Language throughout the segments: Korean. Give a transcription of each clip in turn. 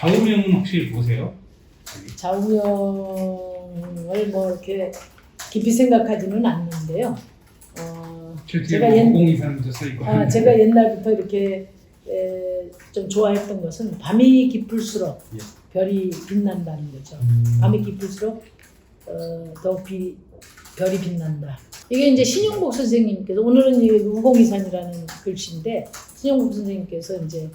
좌우명은 혹시 보세요? 좌우명을 뭐 이렇게 깊이 생각하지는 않는데요. 어, 제가 옛- 공공이사님도 써 있고. 아, 제가 옛날부터 이렇게 에, 좀 좋아했던 것은 밤이 깊을수록 예. 별이 빛난다는 거죠. 음. 밤이 깊을수록 어, 더 비, 별이 빛난다. 이게 이제 신용복 선생님께서 오늘은 이 우공이산이라는 글씨인데 신용복 선생님께서 이제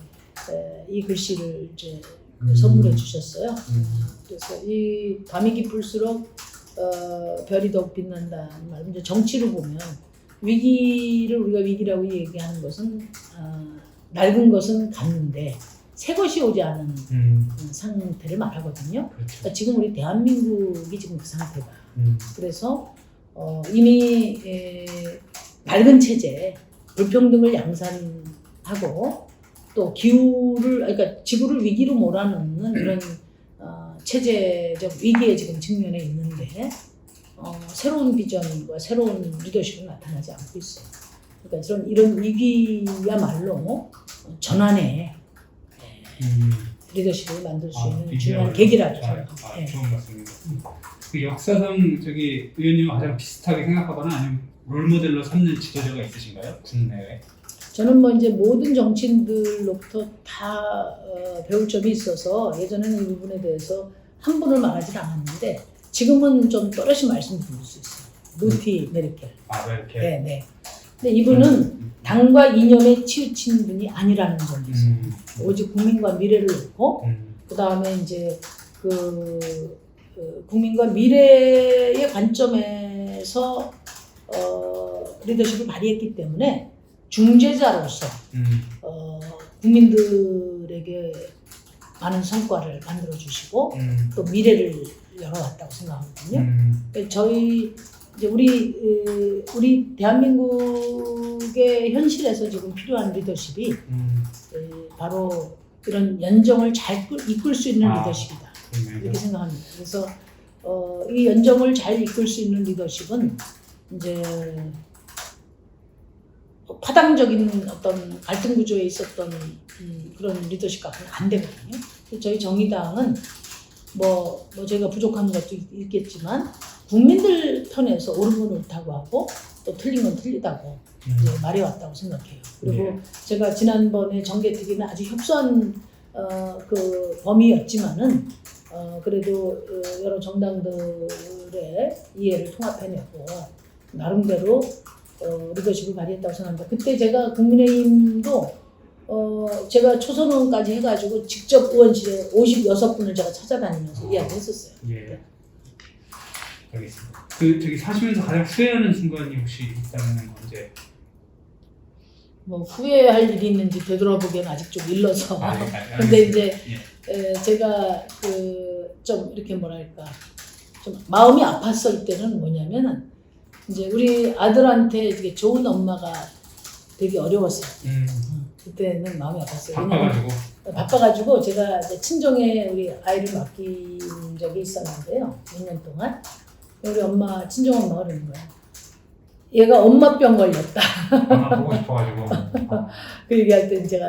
에, 이 글씨를 이제 음. 선물해 주셨어요. 음. 그래서 이 밤이 깊을수록 어, 별이 더욱 빛난다는 말. 이제 정치로 보면 위기를 우리가 위기라고 얘기하는 것은 어, 낡은 것은 갔는데 새 것이 오지 않은 음. 상태를 말하거든요. 그렇죠. 그러니까 지금 우리 대한민국이 지금 그 상태다. 음. 그래서 어, 이미 에, 낡은 체제, 불평등을 양산하고 또 기후를 그러니까 지구를 위기로 몰아넣는 이런 어, 체제적 위기에 지금 직면해 있는데 어, 새로운 비전과 새로운 리더십이 나타나지 않고 있어요. 그러니까 이런 이런 위기야말로 전환의 음. 리더십을 만들 수 아, 있는 중요한 계기라고 잘- 생각합니다. 아, 예. 좋은 말씀입니다. 그 역사상 저기 의원님과 가장 비슷하게 생각하거나 아니면 롤모델로 삼는 지도자가 있으신가요? 국내에? 저는 뭐 이제 모든 정치인들로부터 다 어, 배울 점이 있어서 예전에는 이 부분에 대해서 한 분을 말하지 않았는데 지금은 좀 또렷이 말씀드릴 수 있어요. 루티 메르켈. 아, 왜 이렇게? 네, 네. 근데 이분은 음. 당과 이념에 치우친 분이 아니라는 점이 있어요. 음. 오직 국민과 미래를 놓고 음. 그 다음에 이제 그, 그 국민과 미래의 관점에서 어, 리더십을 발휘했기 때문에 중재자로서 음. 어, 국민들에게 많은 성과를 만들어 주시고 음. 또 미래를 열어왔다고 생각하거든요. 음. 저희 이제 우리 으, 우리 대한민국의 현실에서 지금 필요한 리더십이 음. 에, 바로 이런 연정을 잘 끌- 이끌 수 있는 아. 리더십이다 그렇네요. 이렇게 생각합니다. 그래서 어, 이 연정을 잘 이끌 수 있는 리더십은 이제 파당적인 어떤 갈등 구조에 있었던 음, 그런 리더십 같은 안 되거든요. 저희 정의당은 뭐, 뭐 저희가 부족한 것도 있- 있겠지만 국민들 편에서 옳은 건 옳다고 하고 또 틀린 건 틀리다고 음. 말해왔다고 생각해요. 그리고 네. 제가 지난번에 정개특위는 아주 협소한 어, 그 범위였지만은 어, 그래도 어, 여러 정당들의 이해를 통합해내고 나름대로 어, 리더십을 발휘했다고 생각합니다. 그때 제가 국민의힘도 어, 제가 초선 의원까지 해가지고 직접 의원실에 56분을 제가 찾아다니면서 이야기했었어요. 예. 알겠습니다. 그 저기 사시면서 가장 후회하는 순간이 혹시 있다면 언제? 뭐 후회할 일이 있는지 되돌아보기에는 아직 좀 일러서 아, 예, 알- 근데 알겠습니다. 이제 예. 에, 제가 그 좀 이렇게 뭐랄까 좀 마음이 아팠을 때는 뭐냐면은 이제 우리 아들한테 이게 좋은 엄마가 되게 어려웠어요. 음. 그때는 마음이 아팠어요. 왜냐면 바빠가지고. 바빠가지고 제가 이제 친정에 우리 아이를 맡긴 적이 있었는데요. 몇년 동안 우리 엄마 친정 엄마가 그러는 거야. 얘가 엄마병 걸렸다. 아, 보고 싶어가지고. 아, 그 얘기할 때 제가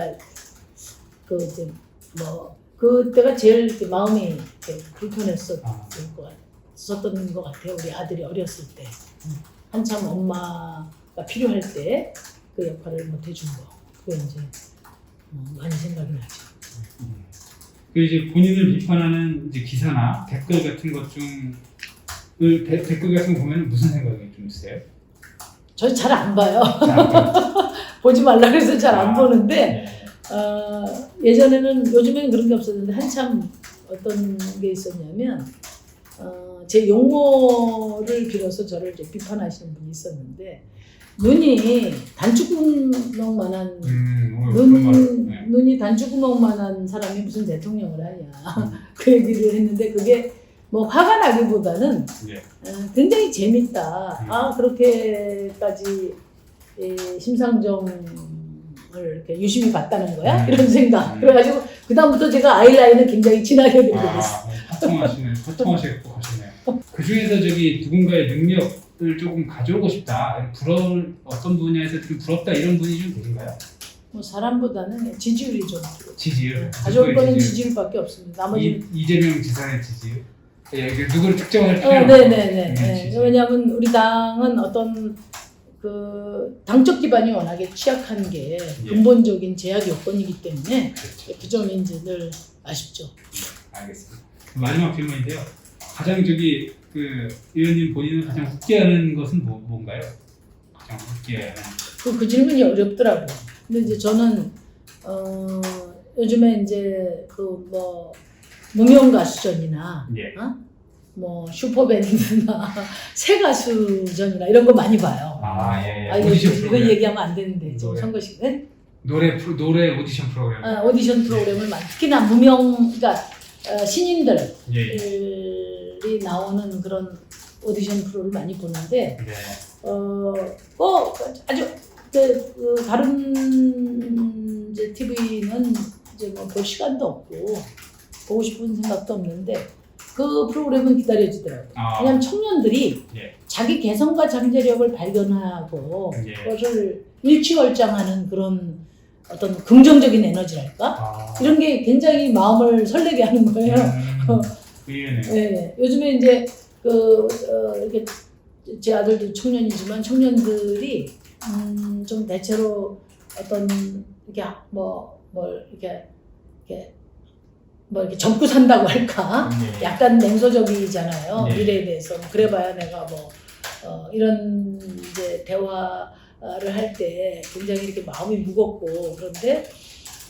그 이제 뭐 그때가 제일 이렇게 마음이 이렇게 불편했었던 아. 것 같- 있었던 것 같아요. 우리 아들이 어렸을 때 한참 엄마가 필요할 때 그 역할을 못 해준 거. 그게 이제 어, 많이 생각이 나죠. 음. 그 이제 본인을 비판하는 이제 기사나 댓글 같은 것 중을 데- 댓글 같은 거 보면 무슨 생각이 좀 드세요? 저 잘 안 봐요. 자, 보지 말라 그래서 잘안 아. 보는데 예. 어, 예전에는 요즘에는 그런 게 없었는데 한참 어떤 게 있었냐면 어, 제 용어를 빌어서 저를 이제 비판하시는 분이 있었는데 눈이 단추구멍만한 음, 말. 눈, 네. 눈이 단추구멍만한 사람이 무슨 대통령을 하냐 음. 그 얘기를 했는데 그게 뭐 화가 나기보다는 예. 어, 굉장히 재밌다. 음. 아 그렇게까지 이 심상정을 이렇게 유심히 봤다는 거야 음. 이런 생각. 음. 그래가지고 그 다음부터 제가 아이라인을 굉장히 진하게 그리게 됐어. 아, 화통하시는, 화통하시고 하시네요. 그 중에서 저기 누군가의 능력을 조금 가져오고 싶다. 부러울 어떤 분야에서 좀 부럽다 이런 분이 좀 계신가요? 뭐 사람보다는 지지율이 좀 지지율. 가져올 거는 지지율. 지지율밖에 없습니다. 나머지는 이, 이재명 지사의 지지율. 예, 이게 누구를 특정할 어, 필요는 네네네. 음, 네. 왜냐하면 우리 당은 어떤 그 당적 기반이 워낙에 취약한 게 예. 근본적인 제약 요건이기 때문에 그렇죠. 그 점이 이제 늘 아쉽죠. 알겠습니다. 마지막 질문인데요. 가장 저기 그 의원님 본인을 가장 웃게 하는 것은 뭐, 뭔가요? 가장 웃게 하는. 그, 그 질문이 어렵더라고요. 근데 이제 저는 어, 요즘에 이제 그 뭐 무명 가수전이나 예. 어? 뭐 슈퍼밴드나 새 가수전이나 이런 거 많이 봐요. 아 예. 예. 아, 이거, 오디션 이거 프로그램. 얘기하면 안 되는데 지금 노래. 선거 시간에 노래 프로, 노래 오디션 프로그램. 아, 오디션 프로그램을 많이 특히나 무명 그러니까 어, 신인들이 예. 나오는 그런 오디션 프로를 많이 보는데 네. 어, 뭐 아주 그, 그 다른 이제 TV는 이제 뭐 볼 시간도 없고 보고 싶은 생각도 없는데 그 프로그램은 기다려지더라고요. 아. 왜냐하면 청년들이 예. 자기 개성과 잠재력을 발견하고 예. 그것을 일취월장하는 그런 어떤 긍정적인 에너지랄까 아. 이런 게 굉장히 마음을 설레게 하는 거예요. 음. 네, 요즘에 이제 그 어, 이렇게 제 아들도 청년이지만 청년들이 음, 좀 대체로 어떤 이렇게 뭐뭘 이렇게 이렇게 뭐 이렇게 젊고 산다고 할까 예. 약간 냉소적이잖아요 네. 미래에 대해서 그래봐야 내가 뭐 어, 이런 이제 대화 를 할 때 굉장히 이렇게 마음이 무겁고 그런데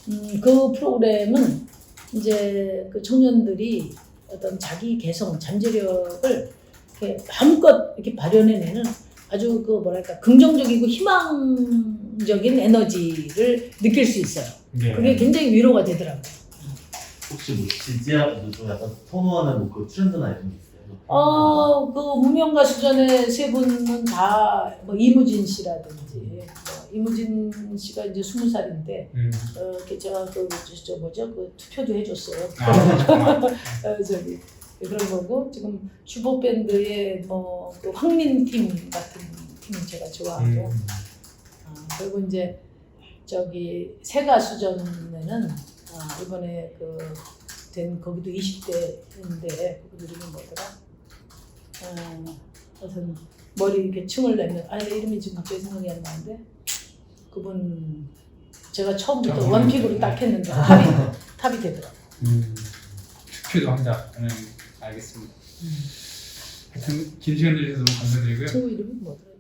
음, 그 프로그램은 이제 그 청년들이 어떤 자기 개성, 잠재력을 이렇게 마음껏 이렇게 발현해내는 아주 그 뭐랄까 긍정적이고 희망적인 에너지를 느낄 수 있어요. 예. 그게 굉장히 위로가 되더라고요. 혹시 뭐 지지하고 좀 약간 선호하는 뭐그 트렌드나 이런 게있 어, 그 무명 가수전에 세 분은 다 뭐 이무진 씨라든지 뭐 이무진 씨가 이제 스무 살인데 음. 어, 이렇게 제가 그, 저, 저 뭐죠 그 투표도 해줬어요. 아, 어, 저기 그런 거고 지금 슈퍼밴드의 뭐그 황민 팀 같은 팀 제가 좋아하고 음. 어, 그리고 이제 저기 새 가수전에는 아, 이번에 그 된 거기도 20대인데 그들 이름이 뭐더라? 어, 하여튼 머리 이렇게 층을 내면 아 이름이 지금 갑자기 생각이 안 나는데 그분 제가 처음부터 아, 원픽으로 딱 했는데 탑이 탑이 되더라고. 음. 투표도 한다. 음, 알겠습니다. 하여튼 긴 시간 내주셔서 너무 감사드리고요. 친구 이름이 뭐더라?